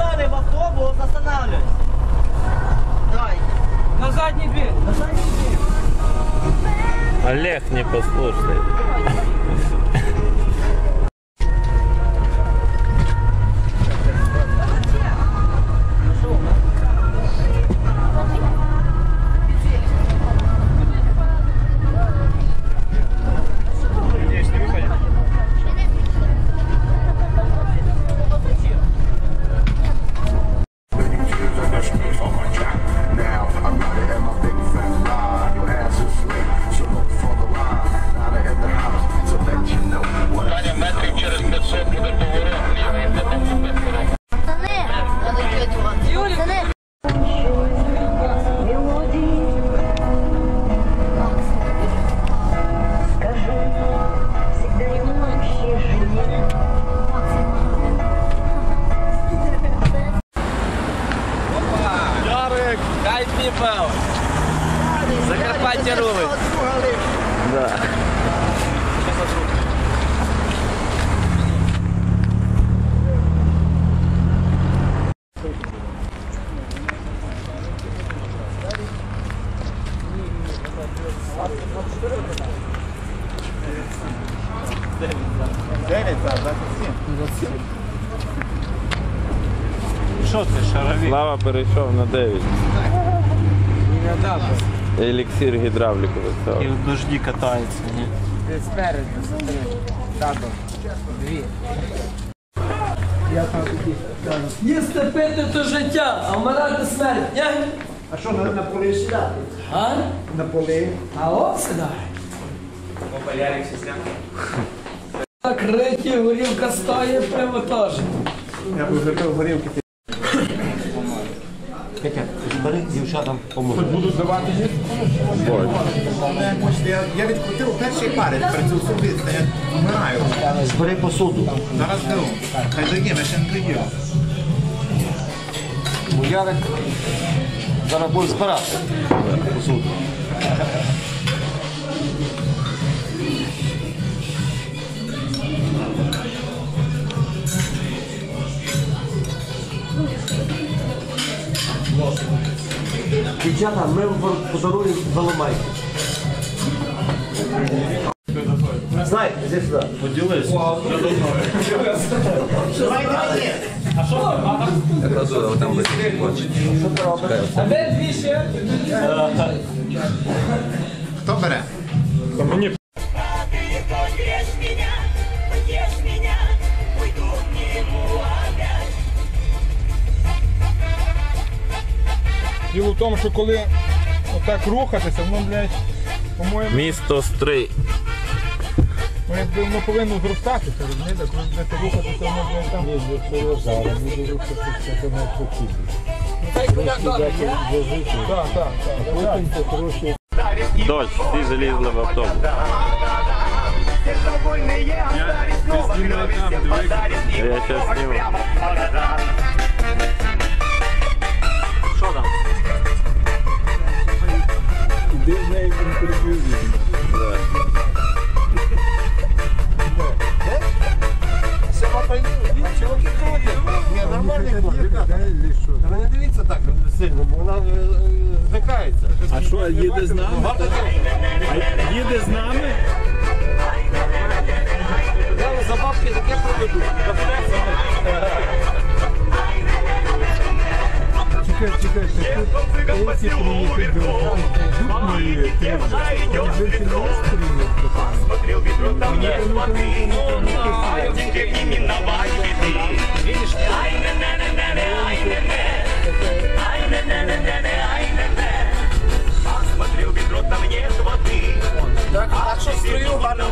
базари в автобус, останавливай. Давай. На задний дверь. На задний дверь. Олег не непослушный. Що це, шарові? Слава перейшов на 9. Еліксир гідравліку І в дожді катаються, ні? Спереду, смотри. Тато. Дві. Їсти пити то життя, а вмирати смерть, ні? А що, на, на полі сідати? А? На полі. А от сюди. Накриті, горілка стоїть, пиво теж. Я б випив горілки. Бери дівчатам поможу. Будуть давати їсти? Я, я відкрутив перший пари, працюю особисто, я вмираю. Збери посуду. Зараз беру. Хай дає, ми ще не. Бо Ярик зараз буде збирати посуду. Дівчата, ми вам подаруємо. Іди сюди. Поділися. А де дві ще? Хто бере? Поешь меня, поешь меня, уйду к нему опять. Діло в тому, що коли отак рухатися, воно, блядь, по-моєму, Місто Стрий. Якби воно повинно зростатися, розумієте? Коли будете рухатися, воно, блядь, там... Та й куди добре, ні? Так, так, так. Дощ, всі залізли в автобус. Я зараз зніму. Що там? Іди з нею інтерв'ю візьмемо. Ні, нормальний хлопець. Ви не дивіться так сильно, бо вона е, зникається. А що, їде з нами? А їде з нами? Дали за бабки таке проведу. Чекай, чекай, чекай. Ці приїхали до Дубної теми. Там же ці настрої. Смотрел ведро, там нет воды, но знаю, теперь не миновать беды. Видишь, ай на на на на на ай на на ай на на на на на ай на на Посмотрел ведро, там нет воды. Так, а що строю гарно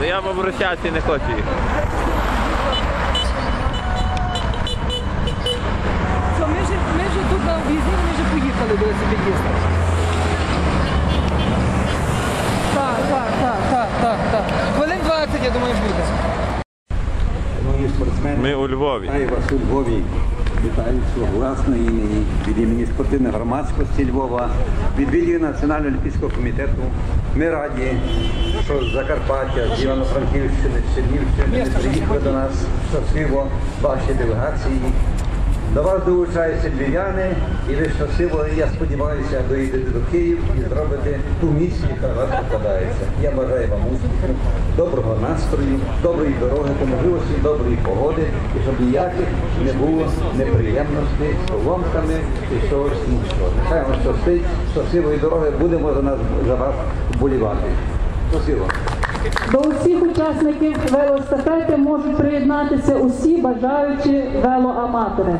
Та я в обращатися не хочу їх. Що, ми вже, ми вже тут на об'їзні, ми вже поїхали до велосипедиста. Так, так, так, так, так, так. Хвилин 20, я думаю, буде. Шановні спортсмени, Ми у Львові. вітаю вас у Львові. Вітаю свого власного імені, від імені спортивної громадськості Львова, від відділу Національного олімпійського комітету. Ми раді, що з Закарпаття, з Івано-Франківщини, з Чернівщини приїхали до нас щасливо ваші делегації. До вас долучаються львів'яни, і ви щасливо, я сподіваюся, доїдете до Києва і зробите ту місію, яка вас покладається. Я бажаю вам успіху, доброго настрою, доброї дороги, по можливості доброї погоди, і щоб ніяких не було неприємностей з поломками і чогось іншого. Нехай вам щастить, щасливої дороги, будемо за нас за вас вболівати. Спасибо. До усіх учасників велоестафети можуть приєднатися усі бажаючі велоаматори.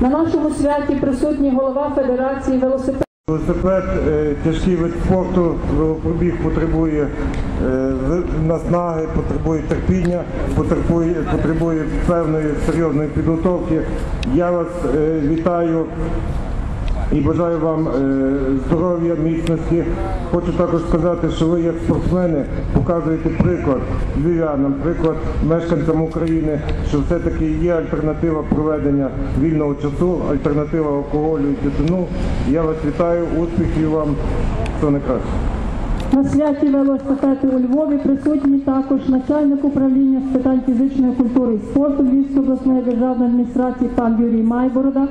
На нашому святі присутній голова Федерації велосипедистів. Велосипед е, тяжкий вид спорту, велопробіг потребує е, в- наснаги, потребує терпіння, потребує, потребує певної серйозної підготовки. Я вас е, вітаю і бажаю вам е, здоров'я, міцності. Хочу також сказати, що ви як спортсмени показуєте приклад львів'янам, приклад мешканцям України, що все-таки є альтернатива проведення вільного часу, альтернатива алкоголю і тютюну. Я вас вітаю, успіхів вам, всього найкраще. На святі велоестафети у Львові присутній також начальник управління з питань фізичної культури і спорту Львівської обласної державної адміністрації пан Юрій Майборода,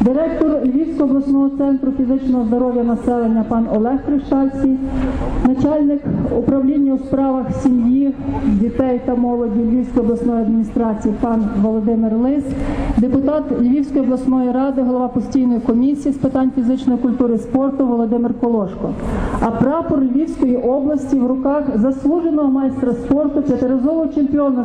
директор Львівського обласного центру фізичного здоров'я населення пан Олег Криштальський, начальник управління у справах сім'ї, дітей та молоді Львівської обласної адміністрації пан Володимир Лис, депутат Львівської обласної ради, голова постійної комісії з питань фізичної культури і спорту Володимир Колошко. А прапор Львівської області в руках заслуженого майстра спорту, п'ятиразового чемпіона.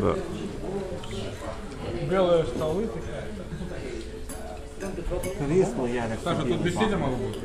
Да. Белые столы такие. Саша, тут веселье могло быть.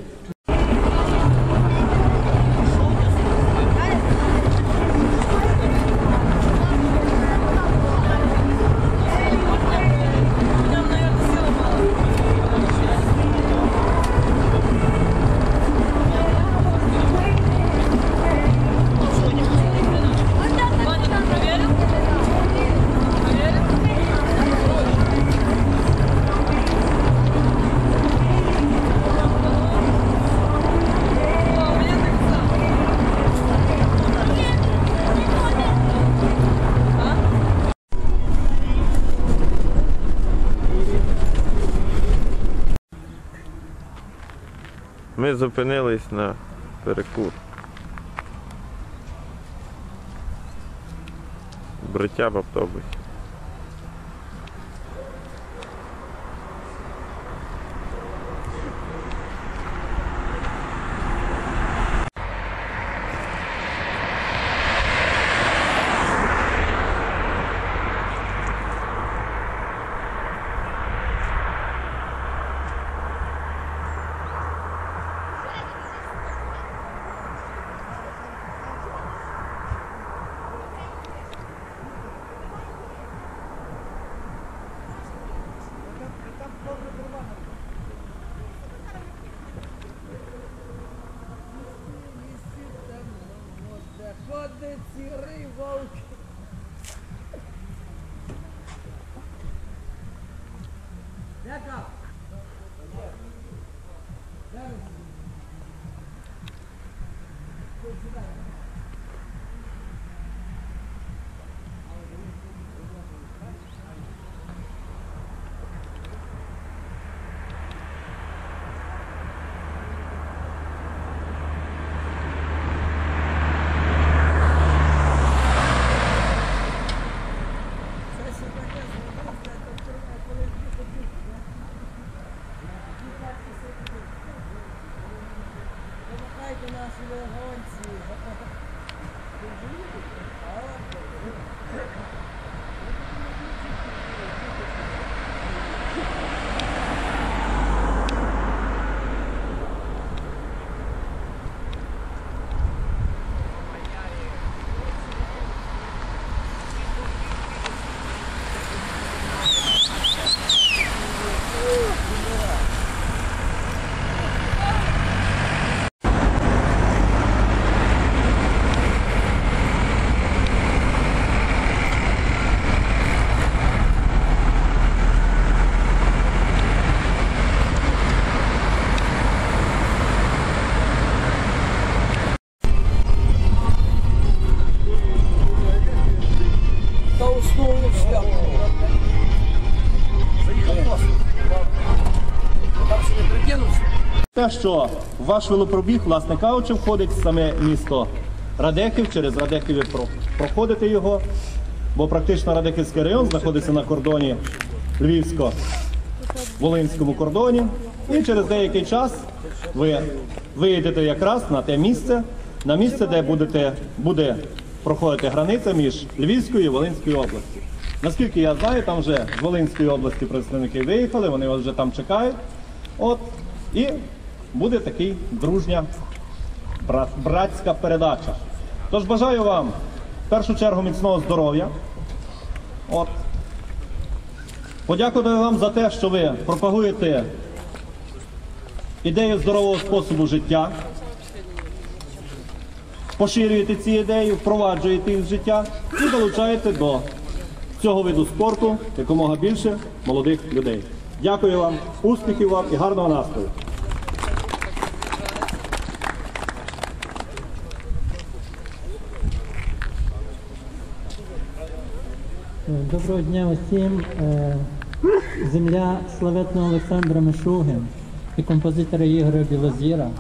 Ми зупинились на перекур. Бриття в автобусі. de țirâi vă Що в ваш велопробіг, власне кажучи, входить саме місто Радехів, через Радехів ви проходите його, бо практично Радехівський район знаходиться на кордоні Львівсько-Волинському кордоні. І через деякий час ви виїдете якраз на те місце, на місце, де будете, буде проходити границя між Львівською і Волинською областю. Наскільки я знаю, там вже з Волинської області представники виїхали, вони вже там чекають. От, і буде такий дружня братська передача. Тож бажаю вам в першу чергу міцного здоров'я. От. Подякую вам за те, що ви пропагуєте ідею здорового способу життя, поширюєте ці ідеї, впроваджуєте їх в життя і долучаєте до цього виду спорту якомога більше молодих людей. Дякую вам, успіхів вам і гарного настрою. Доброго дня усім. Е, Земля славетного Олександра Мишуги і композитора Ігоря Білозіра.